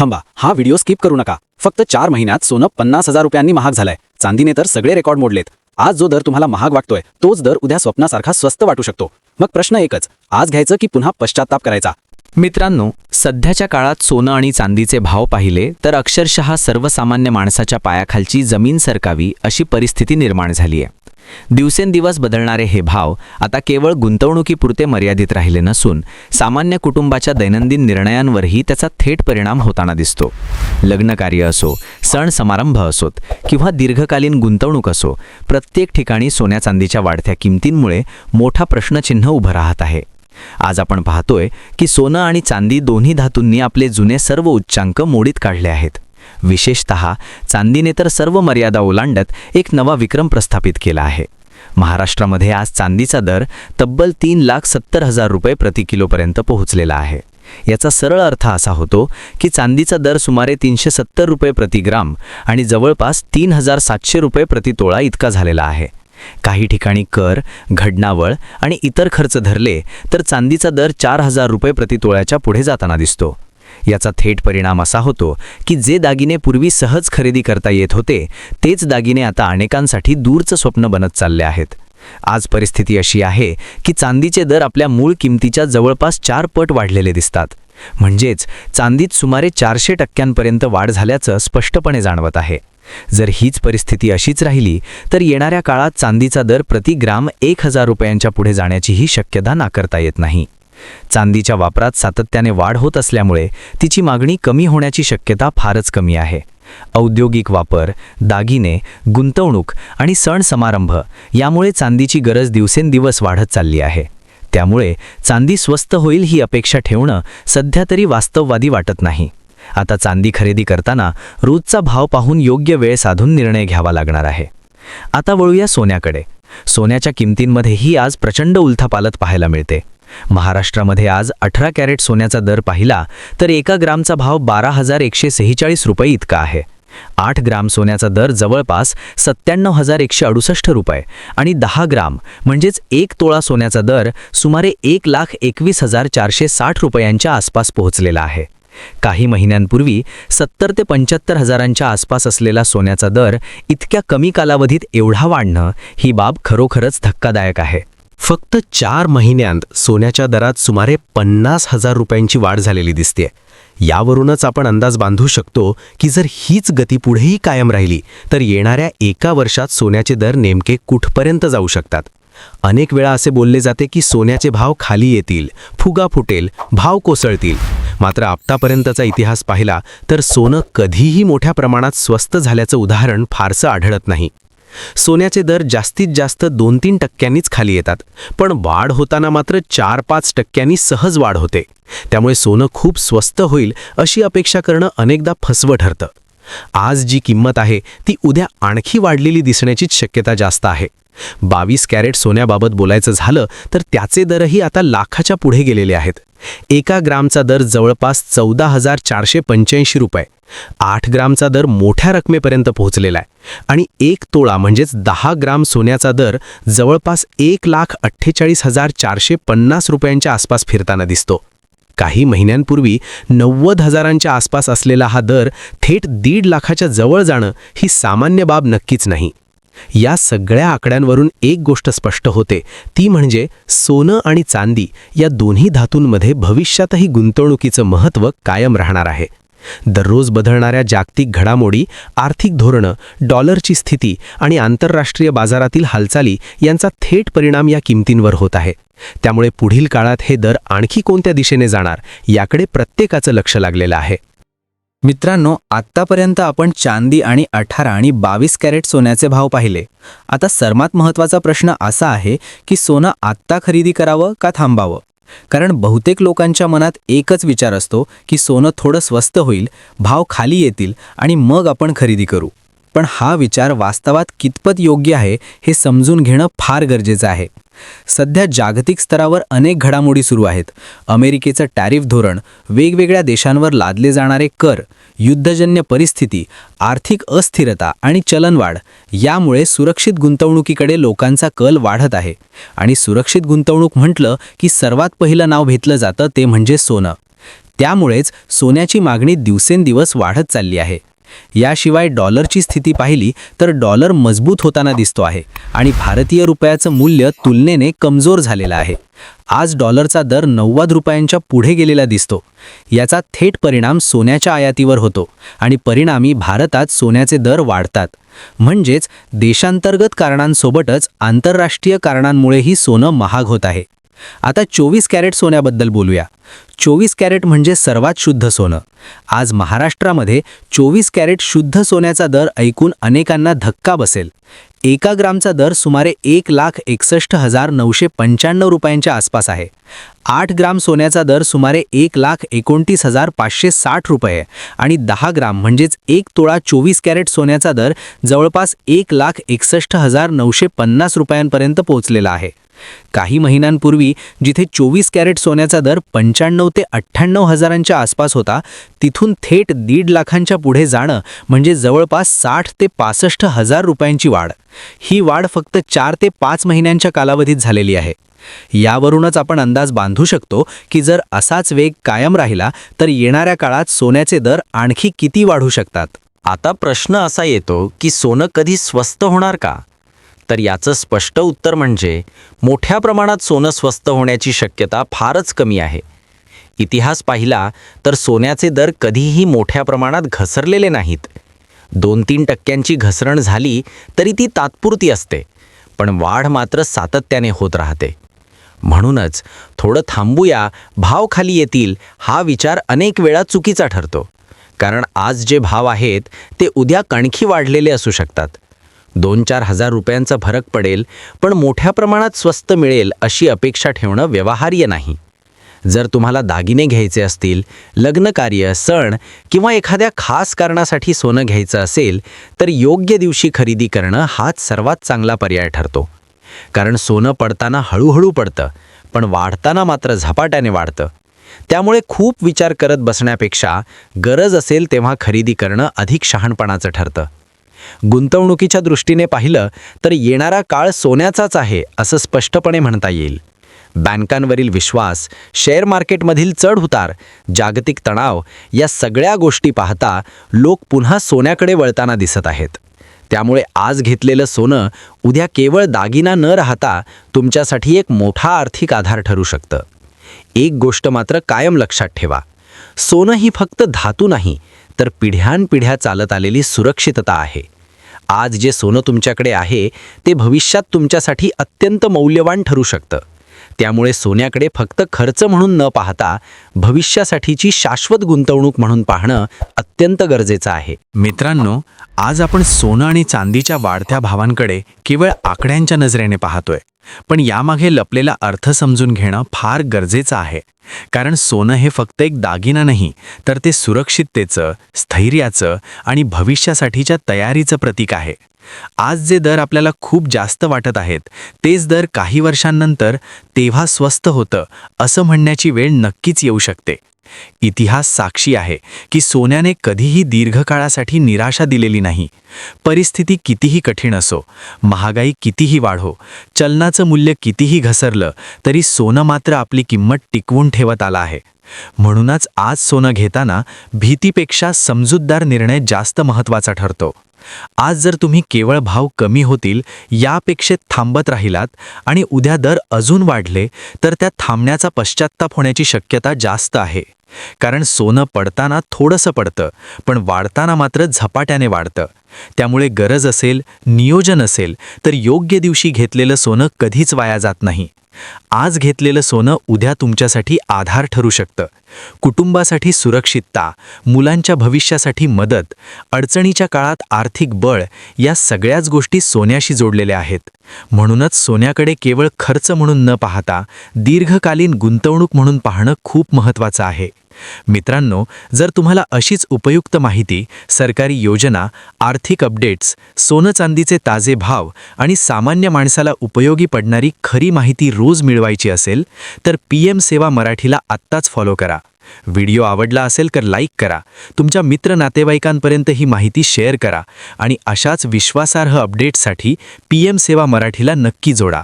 थांबा हा video skip करू नका. फक्त चार महिन्यात सोनं पन्नास हजार रुपयांनी महाग झालंय. चांदीने तर सगळे रेकॉर्ड मोडलेत. आज जो दर तुम्हाला महाग वाटतोय तोच दर उद्या स्वप्नासारखा स्वस्त वाटू शकतो. मग प्रश्न एकच आज घ्यायचं की पुन्हा पश्चाताप करायचा? मित्रांनो सध्याच्या काळात सोनं आणि चांदीचे भाव पाहिले तर अक्षरशः सर्वसामान्य माणसाच्या पायाखालची जमीन सरकावी अशी परिस्थिती निर्माण झाली आहे दिवसेंदिवस बदलणारे हे भाव आता केवळ गुंतवणुकीपुरते मर्यादित राहिले नसून सामान्य कुटुंबाच्या दैनंदिन निर्णयांवरही त्याचा थेट परिणाम होताना दिसतो. लग्नकार्य असो सण समारंभ असोत किंवा दीर्घकालीन गुंतवणूक असो प्रत्येक ठिकाणी सोन्या चांदीच्या वाढत्या किमतींमुळे मोठा प्रश्नचिन्ह उभं राहत आहे. आज आपण पाहतोय की सोनं आणि चांदी दोन्ही धातूंनी आपले जुने सर्व उच्चांक मोडीत काढले आहेत. विशेषत चांदीने तर सर्व मर्यादा ओलांडत एक नवा विक्रम प्रस्थापित केला आहे. महाराष्ट्रामध्ये आज चांदीचा दर तब्बल तीन लाख सत्तर हजार रुपये प्रति किलोपर्यंत पोहोचलेला आहे. याचा सरळ अर्थ असा होतो की चांदीचा दर सुमारे तीनशे सत्तर रुपये प्रति ग्राम आणि जवळपास तीन हजार सातशे रुपये प्रति तोळा इतका झालेला आहे. काही ठिकाणी कर घडणावळ आणि इतर खर्च धरले तर चांदीचा दर चार हजार रुपये प्रति तोळ्याच्या पुढे जाताना दिसतो. याचा थेट परिणाम असा होतो की जे दागिने पूर्वी सहज खरेदी करता येत होते तेच दागिने आता अनेकांसाठी दूरचं स्वप्न बनत चालले आहेत. आज परिस्थिती अशी आहे की चांदीचे दर आपल्या मूळ किमतीच्या जवळपास चार पट वाढलेले दिसतात. म्हणजेच चांदीत सुमारे चारशे टक्क्यांपर्यंत वाढ झाल्याचं स्पष्टपणे जाणवत आहे. जर हीच परिस्थिती अशीच राहिली तर येणाऱ्या काळात चांदीचा दर प्रति ग्राम एक हजार रुपयांच्या पुढे जाण्याचीही शक्यता नाकारता येत नाही. चांदीच्या वापरात सातत्याने वाढ होत असल्यामुळे तिची मागणी कमी होण्याची शक्यता फारच कमी आहे. औद्योगिक वापर दागिने गुंतवणूक आणि सण समारंभ यामुळे चांदीची गरज दिवसेंदिवस वाढत चालली आहे. त्यामुळे चांदी स्वस्त होईल ही अपेक्षा ठेवणं सध्या तरी वास्तववादी वाटत नाही. आता चांदी खरेदी करताना रोजचा भाव पाहून योग्य वेळ साधून निर्णय घ्यावा लागणार आहे. आता वळूया सोन्याकडे. सोन्याच्या किमतींमध्येही आज प्रचंड उलथापालत पाहायला मिळते. महाराष्ट्रामध्ये आज अठरा कॅरेट सोन्याचा दर पाहिला तर एका ग्रामचा भाव बारा हजार एकशे सेहेचाळीस रुपये इतका आहे. आठ ग्राम सोन्याचा दर जवळपास सत्त्याण्णव हजार एकशे अडुसष्ट रुपये आणि दहा ग्राम म्हणजेच एक तोळा सोन्याचा दर सुमारे एक लाख एकवीस हजार चारशे साठ रुपयांच्या आसपास पोहोचलेला आहे. काही महिन्यांपूर्वी सत्तर ते पंच्याहत्तर हजारांच्या आसपास असलेला सोन्याचा दर इतक्या कमी कालावधीत एवढा वाढणं ही बाब खरोखरच धक्कादायक आहे. फक्त चार महिन्यांत सोन्याच्या दरात सुमारे पन्नास हजार रुपयांची वाढ झालेली दिसते यावरूनच आपण अंदाज बांधू शकतो की जर हीच गती पुढेही कायम राहिली तर येणाऱ्या एका वर्षात सोन्याचे दर नेमके कुठपर्यंत जाऊ शकतात? अनेक वेळा असे बोलले जाते की सोन्याचे भाव खाली येतील फुगा फुटेल भाव कोसळतील. मात्र आत्तापर्यंतचा इतिहास पाहिला तर सोनं कधीही मोठ्या प्रमाणात स्वस्त झाल्याचं उदाहरण फारसं आढळत नाही. सोन्याचे दर जास्तीत जास्त दोन तीन टक्क्यांनीच खाली येतात. पण वाढ होताना मात्र चार पाच टक्क्यांनी सहज वाढ होते. त्यामुळे सोनं खूप स्वस्त होईल अशी अपेक्षा करणं अनेकदा फसवं ठरतं. आज जी किंमत आहे ती उद्या आणखी वाढलेली दिसण्याचीच शक्यता जास्त आहे. बावीस कॅरेट सोन्याबाबत बोलायचं झालं तर त्याचे दरही आता लाखाच्या पुढे गेलेले आहेत. एका ग्रामचा दर जवळपास चौदा हजार चारशे पंच्याऐंशी रुपये. आठ ग्रामचा दर मोठ्या रकमेपर्यंत पोहोचलेला आहे. आणि एक तोळा म्हणजेच दहा ग्राम सोन्याचा दर जवळपास एक लाख अठ्ठेचाळीस हजार चारशे पन्नास रुपयांच्या आसपास फिरताना दिसतो. काही महिन्यांपूर्वी नव्वद हजारांच्या आसपास असलेला हा दर थेट दीड लाखाच्या जवळ जाणं ही सामान्य बाब नक्कीच नाही. या सगळ्या आकड्यांवरून एक गोष्ट स्पष्ट होते. ती म्हणजे सोनं आणि चांदी या दोन्ही धातूंमध्ये भविष्यातही गुंतवणुकीचं महत्त्व कायम राहणार आहे. दररोज बदलणाऱ्या जागतिक घडामोडी आर्थिक धोरणं डॉलरची स्थिती आणि आंतरराष्ट्रीय बाजारातील हालचाली यांचा थेट परिणाम या किमतींवर होत आहे. त्यामुळे पुढील काळात हे दर आणखी कोणत्या दिशेने जाणार याकडे प्रत्येकाचं लक्ष लागलेलं आहे. मित्रांनो आत्तापर्यंत आपण चांदी आणि अठरा आणि बावीस कॅरेट सोन्याचे भाव पाहिले. आता सर्वात महत्त्वाचा प्रश्न असा आहे की सोनं आत्ता खरेदी करावं का थांबावं? कारण बहुतेक लोकांच्या मनात एकच विचार असतो की सोनं थोडं स्वस्त होईल भाव खाली येतील आणि मग आपण खरेदी करू. पण हा विचार वास्तवात कितपत योग्य आहे हे समजून घेणं फार गरजेचं आहे. सध्या जागतिक स्तरावर अनेक घडामोडी सुरू आहेत. अमेरिकेचं टॅरिफ धोरण वेगवेगळ्या देशांवर लादले जाणारे कर युद्धजन्य परिस्थिती आर्थिक अस्थिरता आणि चलनवाढ यामुळे सुरक्षित गुंतवणुकीकडे लोकांचा कल वाढत आहे. आणि सुरक्षित गुंतवणूक म्हटलं की सर्वात पहिलं नाव घेतलं जातं ते म्हणजे सोनं. त्यामुळेच सोन्याची मागणी दिवसेंदिवस वाढत चालली आहे. याशिवाय डॉलरची स्थिती पाहिली तर डॉलर मजबूत होताना दिसतो आहे आणि भारतीय रुपयाचं मूल्य तुलनेने कमजोर झालेलं आहे. आज डॉलरचा दर नव्वद रुपयांच्या पुढे गेलेला दिसतो. याचा थेट परिणाम सोन्याच्या आयातीवर होतो आणि परिणामी भारतात सोन्याचे दर वाढतात. म्हणजेच देशांतर्गत कारणांसोबतच आंतरराष्ट्रीय कारणांमुळेही सोनं महाग होत आहे. आता चोवीस कॅरेट सोन्याबद्दल बोलूया. चोवीस कॅरेट म्हणजे सर्वात शुद्ध सोनं. आज महाराष्ट्रामध्ये चोवीस कॅरेट शुद्ध सोन्याचा दर ऐकून अनेकांना धक्का बसेल. एका ग्रामचा दर सुमारे एक लाख एकसष्ट हजार नऊशे पंच्याण्णव रुपयांच्या आसपास आहे. आठ ग्राम सोन्याचा दर सुमारे एक लाख एकोणतीस हजार पाचशे साठ रुपये आणि दहा ग्राम म्हणजेच एक तोळा चोवीस कॅरेट सोन्याचा दर जवळपास एक लाख एकसष्ट हजार नऊशे पन्नास रुपयांपर्यंत पोहोचलेला आहे. काही महिन्यांपूर्वी जिथे चोवीस कॅरेट सोन्याचा दर पंच्याण्णव ते अठ्ठ्याण्णव हजारांच्या आसपास होता तिथून थेट दीड लाखांच्या पुढे जाणं म्हणजे जवळपास साठ ते पासष्ट हजार रुपयांची वाढ. ही वाढ फक्त चार ते पाच महिन्यांच्या कालावधीत झालेली आहे. यावरूनच आपण अंदाज बांधू शकतो की जर असाच वेग कायम राहिला तर येणाऱ्या काळात सोन्याचे दर आणखी किती वाढू शकतात? आता प्रश्न असा येतो की सोनं कधी स्वस्त होणार का? तर याचं स्पष्ट उत्तर म्हणजे मोठ्या प्रमाणात सोनं स्वस्त होण्याची शक्यता फारच कमी आहे. इतिहास पाहिला तर सोन्याचे दर कधीही मोठ्या प्रमाणात घसरलेले नाहीत. दोन तीन टक्क्यांची घसरण झाली तरी ती तात्पुरती असते पण वाढ मात्र सातत्याने होत राहते. म्हणूनच थोडं थांबूया भाव खाली येतील हा विचार अनेक वेळा चुकीचा ठरतो. कारण आज जे भाव आहेत ते उद्या कणखी वाढलेले असू शकतात. दोन चार हजार रुपयांचा फरक पडेल पण मोठ्या प्रमाणात स्वस्त मिळेल अशी अपेक्षा ठेवणं व्यवहार्य नाही. जर तुम्हाला दागिने घ्यायचे असतील लग्नकार्य सण किंवा एखाद्या खास कारणासाठी सोनं घ्यायचं असेल तर योग्य दिवशी खरेदी करणं हाच सर्वात चांगला पर्याय ठरतो. कारण सोनं पडताना हळूहळू पडतं पण वाढताना मात्र झपाट्याने वाढतं. त्यामुळे खूप विचार करत बसण्यापेक्षा गरज असेल तेव्हा खरेदी करणं अधिक शहाणपणाचं ठरतं. गुंतवणुकीच्या दृष्टीने पाहिलं तर येणारा काळ सोन्याचाच आहे असं स्पष्टपणे म्हणता येईल. बँकांवरील विश्वास शेअर मार्केटमधील चढउतार जागतिक तणाव या सगळ्या गोष्टी पाहता लोक पुन्हा सोन्याकडे वळताना दिसत आहेत. त्यामुळे आज घेतलेलं सोनं उद्या केवळ दागिना न राहता तुमच्यासाठी एक मोठा आर्थिक आधार ठरू शकतं. एक गोष्ट मात्र कायम लक्षात ठेवा. सोनं ही फक्त धातू नाही तर पिढ्यानपिढ्या चालत आलेली सुरक्षितता आहे. आज जे सोनं तुमच्याकडे आहे ते भविष्यात तुमच्यासाठी अत्यंत मौल्यवान ठरू शकतं. त्यामुळे सोन्याकडे फक्त खर्च म्हणून न पाहता भविष्यासाठीची शाश्वत गुंतवणूक म्हणून पाहणं अत्यंत गरजेचं आहे. मित्रांनो आज आपण सोनं आणि चांदीच्या वाढत्या भावांकडे केवळ आकड्यांच्या नजरेने पाहतोय. पण यामागे लपलेला अर्थ समजून घेणं फार गरजेचं आहे. कारण सोनं हे फक्त एक दागिना नाही तर ते सुरक्षिततेचं स्थैर्याचं आणि भविष्यासाठीच्या तयारीचं प्रतीक आहे. आज जे दर आपल्याला खूप जास्त वाटत आहेत तेच दर काही वर्षांनंतर तेव्हा स्वस्त होतं असं म्हणण्याची वेळ नक्कीच येऊ शकते. इतिहास साक्षी आहे की सोन्याने कधीही दीर्घकाळासाठी निराशा दिलेली नाही. परिस्थिती कितीही कठीण असो महागाई कितीही वाढो चलनाचं मूल्य कितीही घसरलं तरी सोनं मात्र आपली किंमत टिकवून ठेवत आला आहे. म्हणूनच आज सोनं घेताना भीतीपेक्षा समजूतदार निर्णय जास्त महत्त्वाचा ठरतो. आज जर तुम्ही केवळ भाव कमी होतील यापेक्षेत थांबत राहिलात आणि उद्या दर अजून वाढले तर त्या थांबण्याचा पश्चात्ताप होण्याची शक्यता जास्त आहे. कारण सोनं पडताना थोडंसं पडतं पण वाढताना मात्र झपाट्याने वाढतं. त्यामुळे गरज असेल नियोजन असेल तर योग्य दिवशी घेतलेलं सोनं कधीच वाया जात नाही. आज घेतलेलं सोनं उद्या तुमच्यासाठी आधार ठरू शकतं. कुटुंबासाठी सुरक्षितता मुलांच्या भविष्यासाठी मदत अडचणीच्या काळात आर्थिक बळ या सगळ्याच गोष्टी सोन्याशी जोडलेल्या आहेत. म्हणूनच सोन्याकडे केवळ खर्च म्हणून न पाहता दीर्घकालीन गुंतवणूक म्हणून पाहणं खूप महत्त्वाचं आहे. मित्रांनो जर तुम्हाला अशीच उपयुक्त माहिती सरकारी योजना आर्थिक अपडेट्स सोनं चांदीचे ताजे भाव आणि सामान्य माणसाला उपयोगी पडणारी खरी माहिती रोज मिळवायची असेल तर पी एम सेवा मराठीला आत्ताच फॉलो करा. व्हिडिओ आवडला असेल तर लाईक करा. तुमच्या मित्र नातेवाईकांपर्यंत ही माहिती शेअर करा आणि अशाच विश्वासार्ह अपडेट्ससाठी पी एम सेवा मराठीला नक्की जोडा.